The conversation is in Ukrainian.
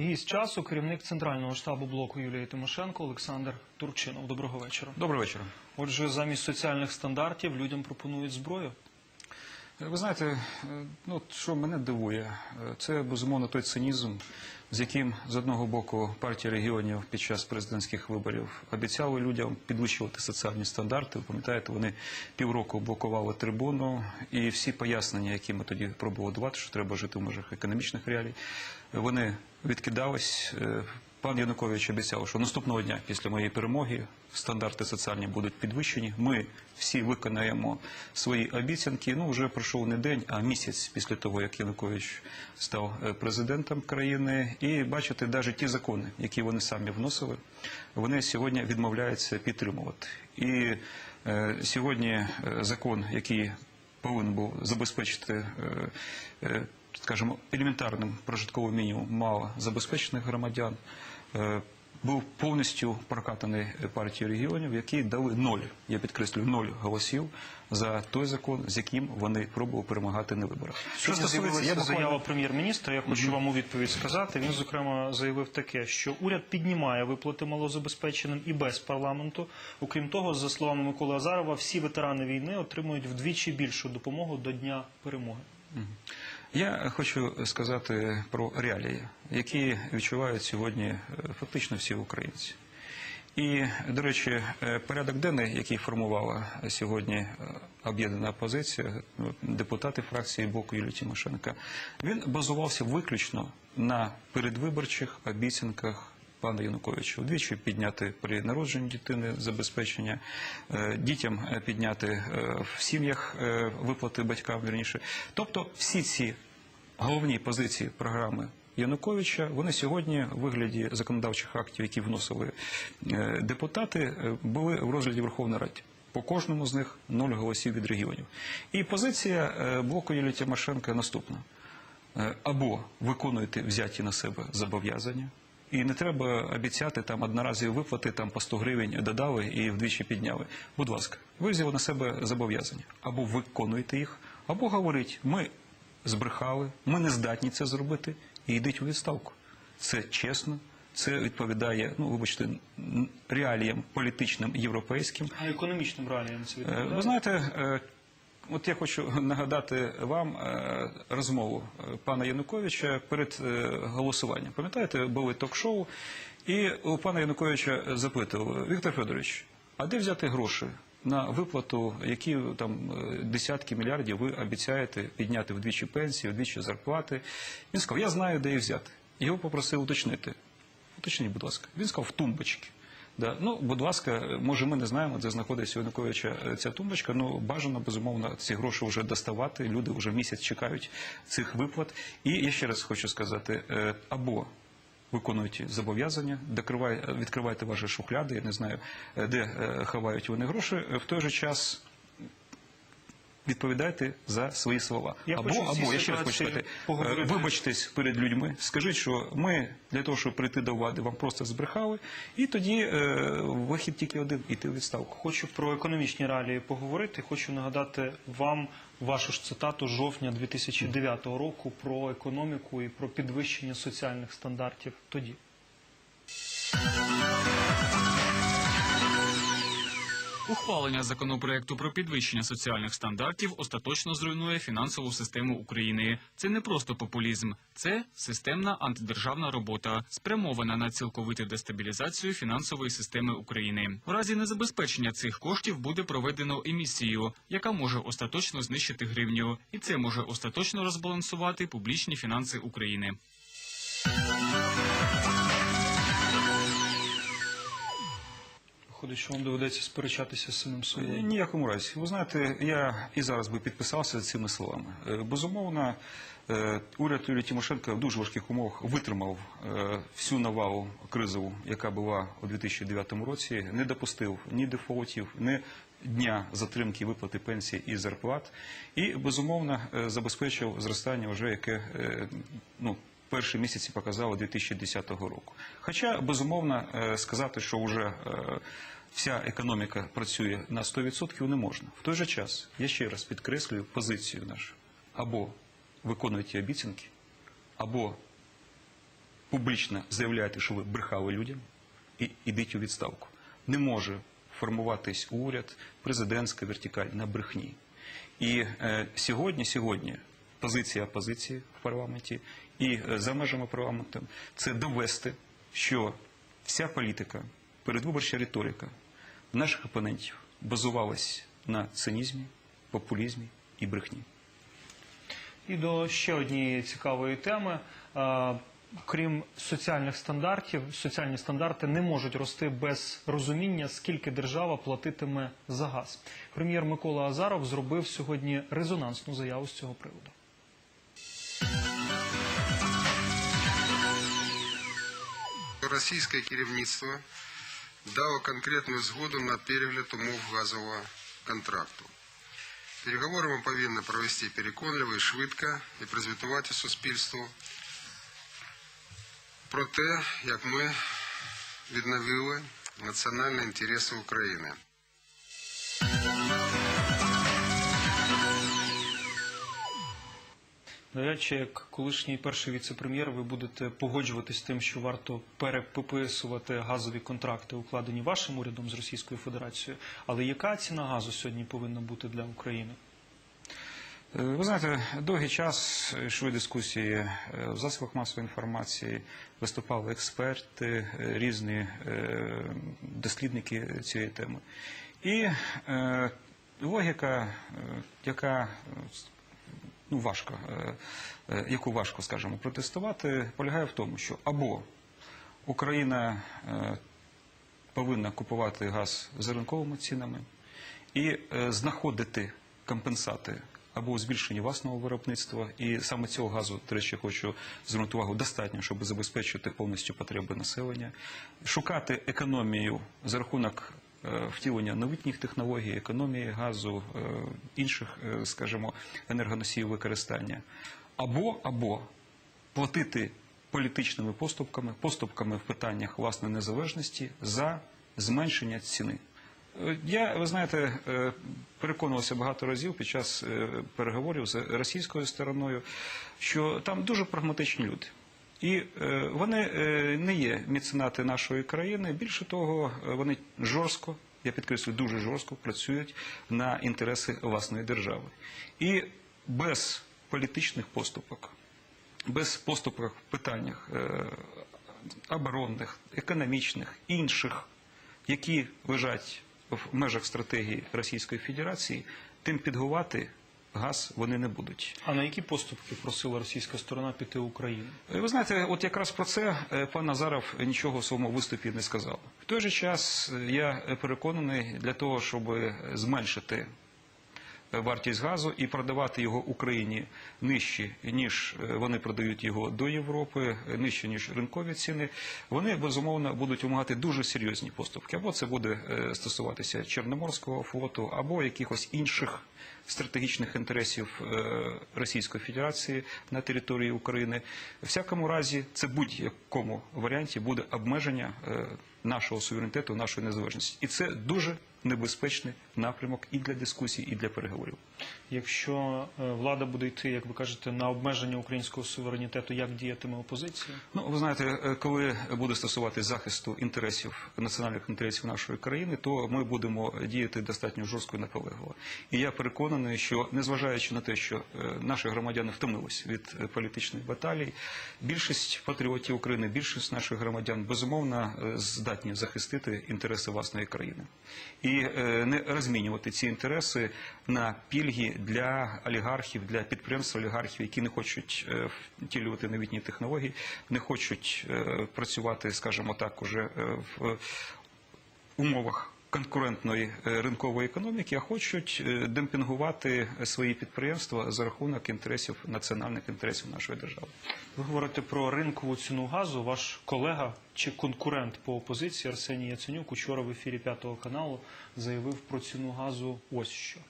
Гість часу, керівник центрального штабу блоку Юлії Тимошенко Олександр Турчинов. Доброго вечора. Доброго вечора. Отже, замість соціальних стандартів людям пропонують зброю. Ви знаєте, е, ну що мене дивує, е, це безумовно той цинізм, з яким з одного боку партія регіонів під час президентських виборів обіцяли людям підвищувати соціальні стандарти. Ви Пам'ятаєте, вони півроку блокували трибуну, і всі пояснення, які ми тоді пробували давати, що треба жити в межах економічних реалій, е, вони відкидались. Пан Янукович обіцяв, що наступного дня після моєї перемоги стандарти соціальні будуть підвищені. Ми всі виконаємо свої обіцянки. Ну вже пройшов не день, а місяць після того, як Янукович став е, президентом країни. І бачите, навіть ті закони, які вони самі вносили, вони сьогодні відмовляються підтримувати. І е, сьогодні е, закон, який повинен був забезпечити. е, е, скажімо, елементарним прожитковим мінімумом мало забезпечених громадян, е, був повністю прокатаний партією регіонів, які дали ноль, я підкреслюю, ноль голосів за той закон, з яким вони пробували перемагати на виборах. Що стосується я буквально- заява прем'єр-міністра, я хочу вам у відповідь сказати. Він зокрема заявив таке, що уряд піднімає виплати малозабезпеченим і без парламенту. Окрім того, за словами Миколи Азарова, всі ветерани війни отримують вдвічі більшу допомогу до дня перемоги. Я хочу сказати про реалії, які відчувають сьогодні е, фактично всі українці. І, до речі, е, порядок денний, який формувала сьогодні е, об'єднана опозиція, депутати фракції боку Юлії Тимошенка, він базувався виключно на передвиборчих обіцянках пана Януковича. Вдвічі підняти при народженні дитини забезпечення, е, дітям е, підняти е, в сім'ях виплати батькам вірніше. Тобто всі ці головні позиції програми Януковича, вони сьогодні в вигляді законодавчих актів, які вносили депутати, були в розгляді Верховної Ради. По кожному з них нуль голосів від регіонів. І позиція блоку Юлії Тимошенка наступна. Або виконуєте взяті на себе зобов'язання, і не треба обіцяти там одноразові виплати, там по 100 гривень додали і вдвічі підняли. Будь ласка, ви взяли на себе зобов'язання. Або виконуєте їх, або говоріть, ми збрехали, ми не здатні це зробити, і йдіть у відставку. Це чесно, це відповідає, ну вибачте, реаліям політичним європейським. А економічним реаліям це Е, відповідає? Ви знаєте, е, от я хочу нагадати вам е, розмову е, пана Януковича перед е, голосуванням. Пам'ятаєте, були ток-шоу, і у пана Януковича запитували, Віктор Федорович, а де взяти гроші? На виплату, які там десятки мільярдів ви обіцяєте підняти вдвічі пенсії, вдвічі зарплати. Він сказав, я знаю, де їх взяти. Його попросив уточнити. Уточніть, будь ласка. Він сказав, в тумбочки. Да. Ну, будь ласка, може, ми не знаємо, де знаходиться Януковича е, ця тумбочка. Ну, бажано, безумовно, ці гроші вже доставати. Люди вже місяць чекають цих виплат. І я ще раз хочу сказати: е, або виконуйте зобов'язання, відкривайте ваші шухляди, я не знаю, е, де ховають вони гроші. В той же час відповідайте за свої слова. Я або, хочу або я ще раз хочу сказати, поговорити. е, вибачтесь перед людьми, скажіть, що ми для того, щоб прийти до влади, вам просто збрехали, і тоді е, вихід тільки один іти у відставку. Хочу про економічні реалії поговорити. Хочу нагадати вам вашу ж цитату жовтня 2009 року про економіку і про підвищення соціальних стандартів тоді. Ухвалення законопроекту про підвищення соціальних стандартів остаточно зруйнує фінансову систему України. Це не просто популізм, це системна антидержавна робота, спрямована на цілковиту дестабілізацію фінансової системи України. У разі незабезпечення цих коштів буде проведено емісію, яка може остаточно знищити гривню, і це може остаточно розбалансувати публічні фінанси України. Виходить, що вам доведеться сперечатися з самим Е. Ніякому разі. Ви знаєте, я і зараз би підписався цими словами. Е, Безумовно, е, уряд Юлії Тимошенка в дуже важких умовах витримав е, всю навалу кризову, яка була у 2009 році, не допустив ні дефолтів, ні дня затримки виплати пенсій і зарплат, і безумовно забезпечив зростання, вже яке ну. Перші місяці показало 2010 року. Хоча безумовно е, сказати, що вже е, вся економіка працює на 100% не можна. В той же час я ще раз підкреслюю позицію нашу або виконуйте обіцянки, або публічно заявляєте, що ви брехали людям, і ідіть у відставку. Не може формуватись уряд, президентська вертикаль на брехні. І е, сьогодні, сьогодні позиція опозиції в парламенті і е, за межами парламенту це довести, що вся політика, передвиборча риторика наших опонентів базувалась на цинізмі, популізмі і брехні. І до ще однієї цікавої теми. Крім соціальних стандартів, соціальні стандарти не можуть рости без розуміння, скільки держава платитиме за газ. Прем'єр Микола Азаров зробив сьогодні резонансну заяву з цього приводу. Російське керівництво дало конкретну згоду на перегляд умов газового контракту. Переговори ми повинні провести переконливо і швидко і призвітувати суспільству про те, як ми відновили національні інтереси України. До речі, як колишній перший віце-прем'єр, ви будете погоджуватись з тим, що варто переписувати газові контракти, укладені вашим урядом з Російською Федерацією. Але яка ціна газу сьогодні повинна бути для України? Е, Ви знаєте, довгий час йшли дискусії е, в засобах масової інформації, виступали експерти, е, різні дослідники цієї теми. І логіка, яка ну, важко, е, е, яку важко, скажімо, протестувати, полягає в тому, що або Україна е, повинна купувати газ за ринковими цінами і знаходити компенсати або у збільшенні власного виробництва. І саме цього газу, до речі, хочу звернути увагу, достатньо, щоб забезпечити повністю потреби населення, шукати економію за рахунок. Е, Втілення новітніх технологій, економії газу, е, інших, е, скажімо, енергоносіїв використання, або або платити політичними поступками, поступками в питаннях власної незалежності за зменшення ціни. Я, ви знаєте, переконувався багато разів під час переговорів з російською стороною, що там дуже прагматичні люди. І е, вони е, не є меценати нашої країни. Більше того, е, вони жорстко, я підкреслюю, дуже жорстко працюють на інтереси власної держави. І без політичних поступок, без поступок в питаннях оборонних, економічних, інших, які лежать в межах стратегії Російської Федерації, тим підгувати газ вони не будуть. А на які поступки просила російська сторона піти Україну? Е, Ви знаєте, от якраз про це е, пан Назаров нічого в своєму виступі не сказав. В той же час е, я переконаний для того, щоб зменшити вартість газу і продавати його Україні нижче, ніж е, вони продають його до Європи, е, нижче, ніж ринкові ціни, вони безумовно будуть вимагати дуже серйозні поступки. Або це буде е, стосуватися Чорноморського флоту, або якихось інших стратегічних інтересів е, Російської Федерації на території України. Всякому разі, це будь-якому варіанті буде обмеження е, нашого суверенітету, нашої незалежності. І це дуже небезпечний напрямок і для дискусій, і для переговорів. Якщо е, влада буде йти, як ви кажете, на обмеження українського суверенітету, як діятиме опозиція? Ну, ви знаєте, е, коли буде стосувати захисту інтересів національних інтересів нашої країни, то ми будемо діяти достатньо жорстко і наполегливо. І я переконаний, що незважаючи на те, що е, наші громадяни втомились від політичних баталій, більшість патріотів України, більшість наших громадян безумовно здатні захистити інтереси власної країни і не розмінювати ці інтереси на пільги для олігархів, для підприємств олігархів, які не хочуть е, втілювати новітні технології, не хочуть е, працювати, скажімо так, уже е, в умовах конкурентної е, ринкової економіки, а хочуть е, демпінгувати свої підприємства за рахунок інтересів національних інтересів нашої держави. Ви говорите про ринкову ціну газу. Ваш колега чи конкурент по опозиції Арсеній Яценюк учора в ефірі П'ятого каналу заявив про ціну газу ось що.